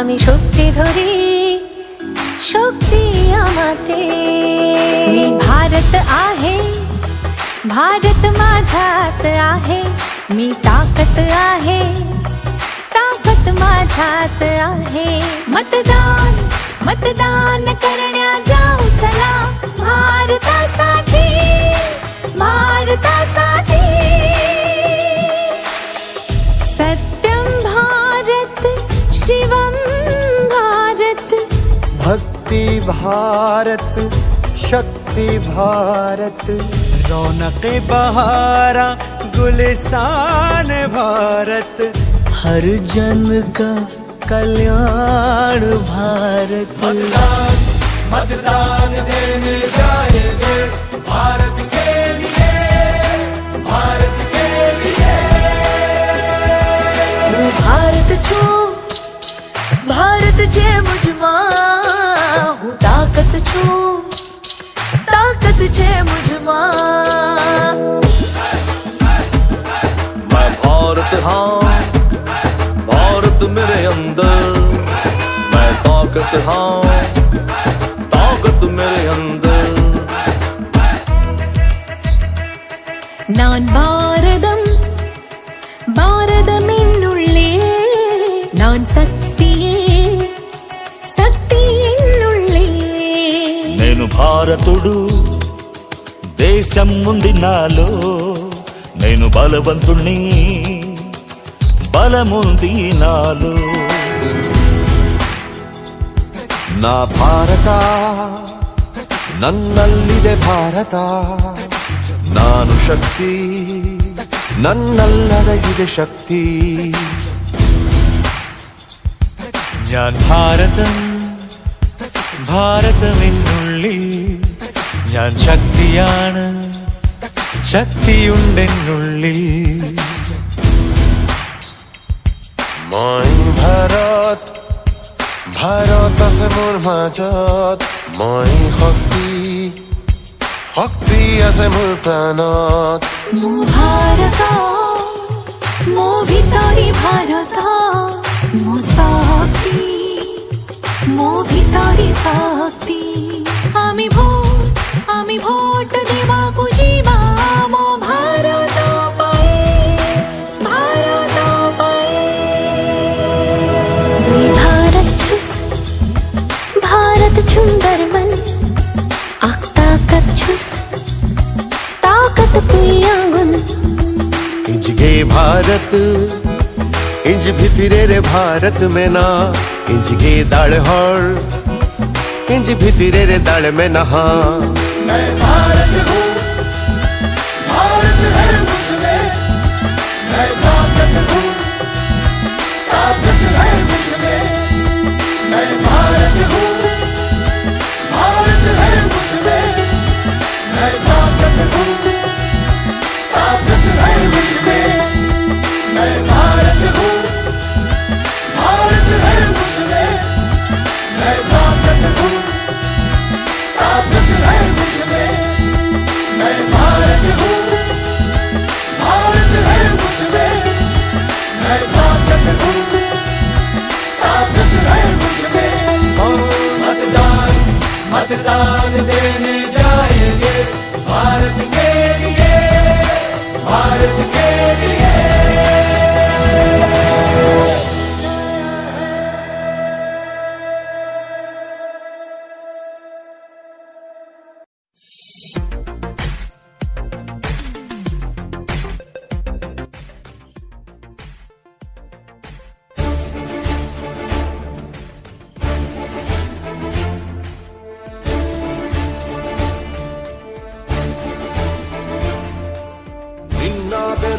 আমি শক্তি ধরি शक्ती আমাতে मी भारत आहे भारत माझ्यात आहे मी ताकद आहे ताकद माझ्यात आहे मतदान मतदान करण्या जाऊ चला भारतासाठी भारत शक्ति भारत। रौनक बहारा गुलिस्तान भारत। हर जन का कल्याण भारत। मतदान मतदान देने பாரதம் பாரதம் என்னுள்ளே நான் சக்தியே சக்தி என்னுள்ளே నేను భారతుడు దేశం ఉంది నాలో నేను బలవంతుణ్ణి బలముంది నాలో ನಾ ಭಾರತ ನನ್ನಲ್ಲಿದೆ ಭಾರತ ನಾನು ಶಕ್ತಿ ನನ್ನಲ್ಲಡಗಿದೆ ಶಕ್ತಿ ഞാൻ ഭാരതം ഭാരതമെന്നുള്ളിൽ ഞാൻ ശക്തിയാണ് ശക്തിയുണ്ടെന്നുള്ളിൽ মই ভাৰত ভাৰত আছে মোৰ মাজত মই শক্তি শক্তি আছে মোৰ প্ৰাণত মোৰ ভাৰত মোৰ ভিতৰি ভাৰত মোৰ শক্তি মোৰ ভিতৰি শক্তি। আমি ভোট আমি ভোট দেৱাকৈ भारत। इंज भितिरे रे भारत में ना, इंज के दाल हर इंज भितिरे रे दाल में नहा। मैं भारत हूँ। मतदान देने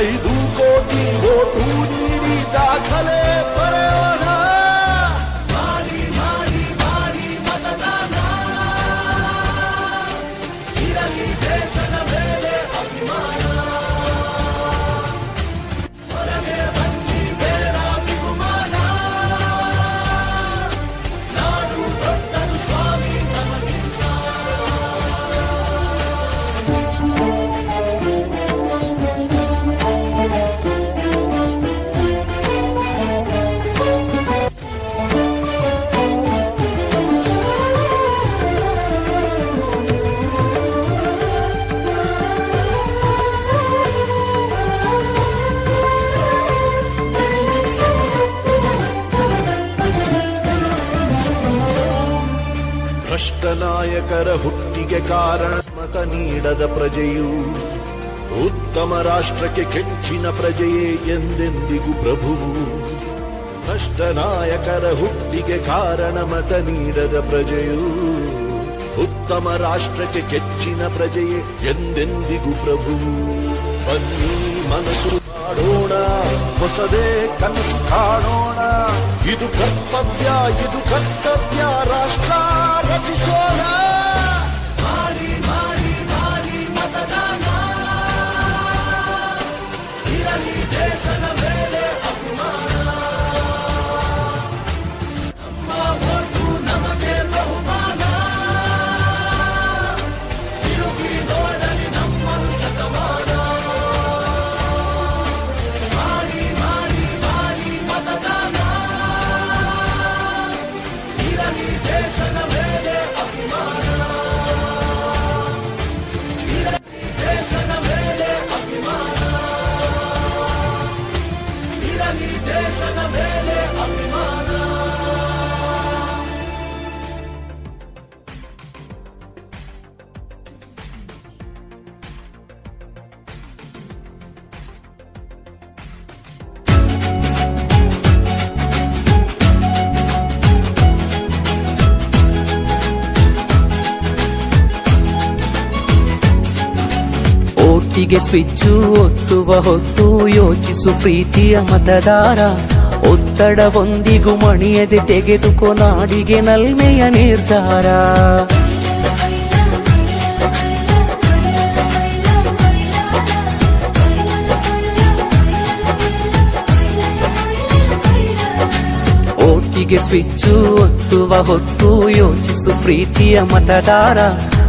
ಐದು ಕೋಟಿ ಓಟು ನೀಡಿ ದಾಖಲೆ ಬರೆಯೋಣ ಪ್ರಜೆಯು ಉತ್ತಮ ರಾಷ್ಟ್ರಕ್ಕೆ ಕೆಚ್ಚಿನ ಪ್ರಜೆಯೇ ಎಂದೆಂದಿಗೂ ಪ್ರಭುವು. ಭ್ರಷ್ಟ ನಾಯಕರ ಹುಟ್ಟಿಗೆ ಕಾರಣ ಮತ ನೀಡದ ಪ್ರಜೆಯು ಉತ್ತಮ ರಾಷ್ಟ್ರಕ್ಕೆ ಕೆಚ್ಚಿನ ಪ್ರಜೆಯೇ ಎಂದೆಂದಿಗೂ ಪ್ರಭುವು. ಬನ್ನಿ ಮನಸ್ಸು ಮಾಡೋಣ, ಹೊಸದೇ ಕನಸು ಕಾಣೋಣ. ಇದು ಕರ್ತವ್ಯ ಇದು ಕರ್ತವ್ಯ, ರಾಷ್ಟ್ರ ರಚಿಸೋಣ. International. ಓಟಿಗೆ ಸ್ವಿಚ್ಚು, ಒತ್ತುವ ಹೊತ್ತು ಯೋಚಿಸು ಪ್ರೀತಿಯ ಮತದಾರ. ಒತ್ತಡ ಒಂದಿಗೂ ಮಣಿಯದೆ ತೆಗೆದುಕೊ ನಾಡಿಗೆ ನಲ್ಮೆಯ ನಿರ್ಧಾರ. ಒಟ್ಟಿಗೆ ಸ್ವಿಚ್ಚು, ಒತ್ತುವ ಹೊತ್ತು ಯೋಚಿಸು ಪ್ರೀತಿಯ ಮತದಾರ.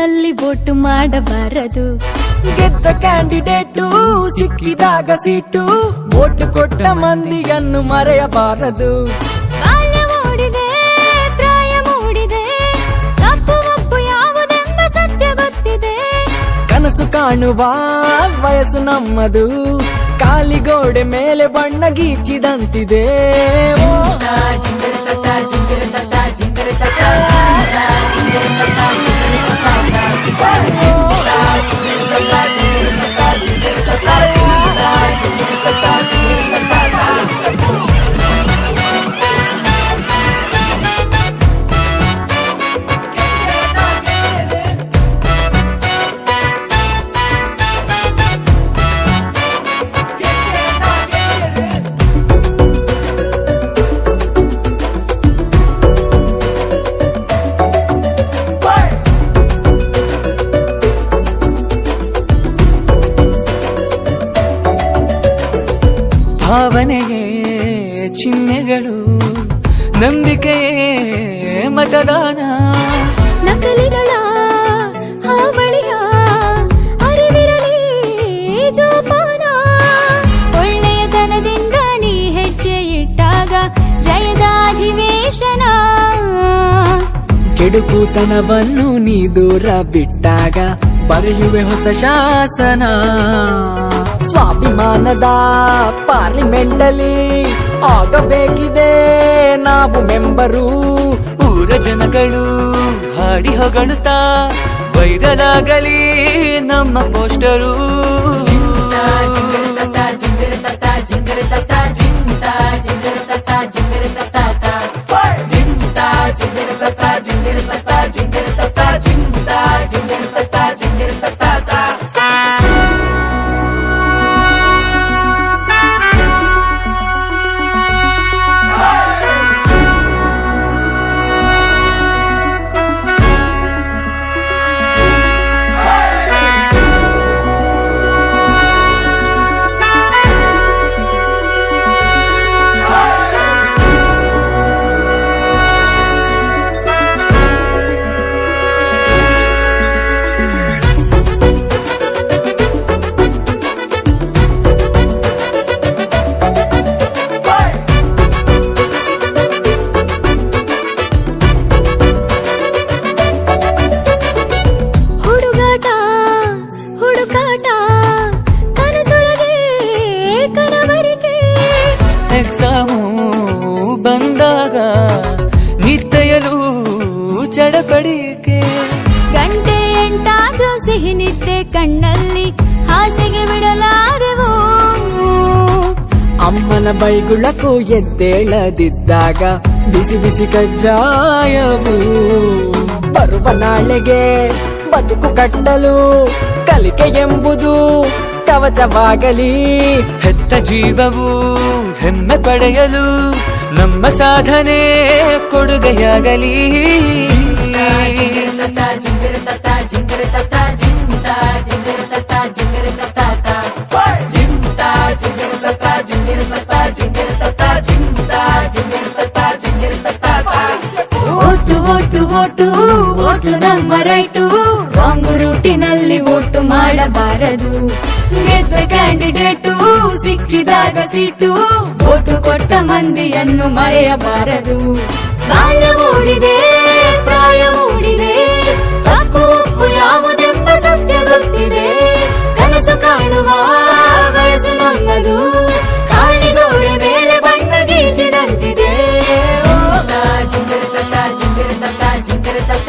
ರೂಟಿನಲ್ಲಿ ಒಟ್ಟು ಮಾಡಬಾರದು. ಗೆದ್ದ ಕ್ಯಾಂಡಿಡೇಟು ಸಿಕ್ಕಿದಾಗ ಸೀಟು. ಓಟು ಕೊಟ್ಟ ಮಂದಿಯನ್ನು ಮರೆಯಬಾರದು. ಕನಸು ಕಾಣುವ ವಯಸ್ಸು ನಮ್ಮದು. ಕಾಲಿಗೋಡೆ ಮೇಲೆ ಬಣ್ಣ ಗೀಚಿದಂತಿದೆ. ಭಾವನೆಗೆ ಕೆಡುಕುತನವನ್ನು ನೀ ದೂರ ಬಿಟ್ಟಾಗ ಬರೆಯುವೆ ಹೊಸ ಶಾಸನ. ಸ್ವಾಭಿಮಾನದ ಪಾರ್ಲಿಮೆಂಟಲ್ಲಿ ಆಗಬೇಕಿದೆ ನಾವು ಮೆಂಬರು. ಊರ ಜನಗಳು ಹಾಡಿ ಹೊಗಳುತ್ತಾ ವೈರಲ್ ಆಗಲಿ ನಮ್ಮ poster. I'm gonna make Tinder, but. ಅಮ್ಮನ ಬೈಗುಳಕ್ಕೂ ಎದ್ದೇಳದಿದ್ದಾಗ ಬಿಸಿ ಬಿಸಿ ಕಜ್ಜಾಯವು ಬರುವ ನಾಳೆಗೆ ಬದುಕು ಕಟ್ಟಲು ಕಲಿಕೆ ಎಂಬುದು ಕವಚವಾಗಲಿ ಹೆತ್ತ ಜೀವವು ಹೆಮ್ಮೆ ಪಡೆಯಲು ನಮ್ಮ ಸಾಧನೆ ಕೊಡುಗೆಯಾಗಲಿ ಜಿಂಗಿರತತ ಜಿಂಗಿರತತ ಜಿಂಗಿರತತ ಜಿಂತ ಜಿಂಗಿರತತ ಜಿಂಗಿರತತ ಓಟು ಓಟು ಓಟು ಓಟು ನಮ್ಮ ರೈಟು. ರಾಂಗ್ ರೂಟಿನಲ್ಲಿ ಓಟು ಮಾಡಬಾರದು. ಗೆದ್ದ ಕ್ಯಾಂಡಿಡೇಟು ಸಿಕ್ಕಿದಾಗ ಸಿಟ್ಟು ಓಟು ಕೊಟ್ಟ ಮಂದಿಯನ್ನು ಮರೆಯಬಾರದು. ಬಾಲ್ಯ ಮೂಡಿದೆ, ಪ್ರಾಯ ಮೂಡಿದೆ. ತಪ್ಪು ಉಪ್ಪು ಯಾವುದೆಂಬ ಸತ್ಯ ಗೊತ್ತಿದೆ. ಕನಸು ಕಾಣುವ ವಯಸ್ಸು ನಮ್ಮದು. తండ్రి దేవో జింకర తత జింకర తత జింకర తత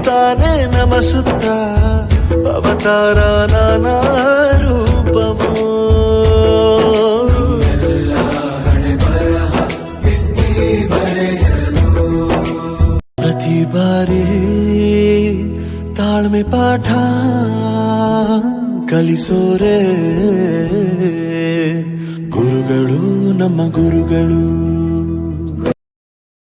ಇರುತ್ತಾನೆ ನಮಸುತ್ತ. ಅವತಾರ ನಾನಾ ಪ್ರತಿ ಬಾರಿ ತಾಳ್ಮೆ ಪಾಠ ಕಲಿಸೋರೆ. ಗುರುಗಳು ನಮ್ಮ ಗುರುಗಳು.